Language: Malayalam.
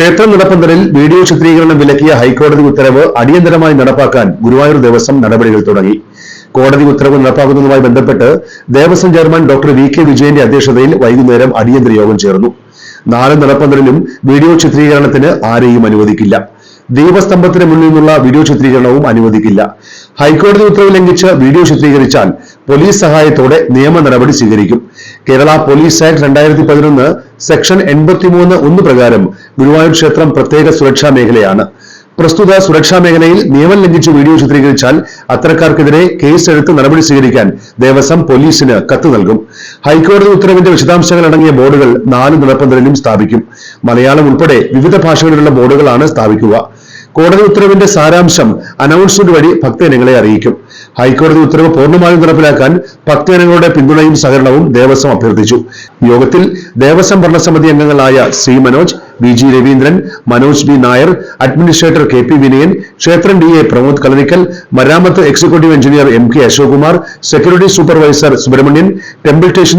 ക്ഷേത്ര നടപ്പന്തലിൽ വീഡിയോ ചിത്രീകരണം വിലക്കിയ ഹൈക്കോടതി ഉത്തരവ് അടിയന്തരമായി നടപ്പാക്കാൻ ഗുരുവായൂർ ദേവസ്വം നടപടികൾ തുടങ്ങി. കോടതി ഉത്തരവ് നടപ്പാക്കുന്നതുമായി ബന്ധപ്പെട്ട് Devaswom chairman doctor V K വിജയന്റെ അധ്യക്ഷതയിൽ വൈകുന്നേരം അടിയന്തര യോഗം ചേർന്നു. നാല് നടപ്പന്തലിലും വീഡിയോ ചിത്രീകരണത്തിന് ആരെയും അനുവദിക്കില്ല. ദീപസ്തംഭത്തിന് മുന്നിൽ നിന്നുള്ള വീഡിയോ ചിത്രീകരണവും അനുവദിക്കില്ല. ഹൈക്കോടതി ഉത്തരവ് ലംഘിച്ച് വീഡിയോ ചിത്രീകരിച്ചാൽ പോലീസ് സഹായത്തോടെ നിയമ നടപടി സ്വീകരിക്കും. കേരള പോലീസ് ആക്ട് രണ്ടായിരത്തി പതിനൊന്ന് സെക്ഷൻ എൺപത്തിമൂന്ന് ഒന്ന് പ്രകാരം ഗുരുവായൂർ ക്ഷേത്രം പ്രത്യേക സുരക്ഷാ മേഖലയാണ്. പ്രസ്തുത സുരക്ഷാ മേഖലയിൽ നിയമം ലംഘിച്ച് വീഡിയോ ചിത്രീകരിച്ചാൽ അത്തരക്കാർക്കെതിരെ കേസെടുത്ത് നടപടി സ്വീകരിക്കാൻ ദേവസ്വം പോലീസിന് കത്ത് നൽകും. ഹൈക്കോടതി ഉത്തരവിന്റെ വിശദാംശങ്ങൾ അടങ്ങിയ ബോർഡുകൾ നാല് നിലപ്പന്തലിലും സ്ഥാപിക്കും. മലയാളം ഉൾപ്പെടെ വിവിധ ഭാഷകളിലുള്ള ബോർഡുകളാണ് സ്ഥാപിക്കുക. കോടതി ഉത്തരവിന്റെ സാരാംശം അനൗൺസ്മെന്റ് വഴി ഭക്തജനങ്ങളെ അറിയിക്കും. ഹൈക്കോടതി ഉത്തരവ് പൂർണമായും നടപ്പിലാക്കാൻ ഭക്തജനങ്ങളുടെ പിന്തുണയും സഹകരണവും ദേവസ്വം അഭ്യർത്ഥിച്ചു. യോഗത്തിൽ ദേവസ്വം ഭരണസമിതി അംഗങ്ങളായ C Manoj V G Raveendran Manoj B Nair administrator K P Vinayan ക്ഷേത്രം D A Pramod Kalanikkal മരാമത്ത് executive engineer M K Ashokumar security supervisor Subramanian temple station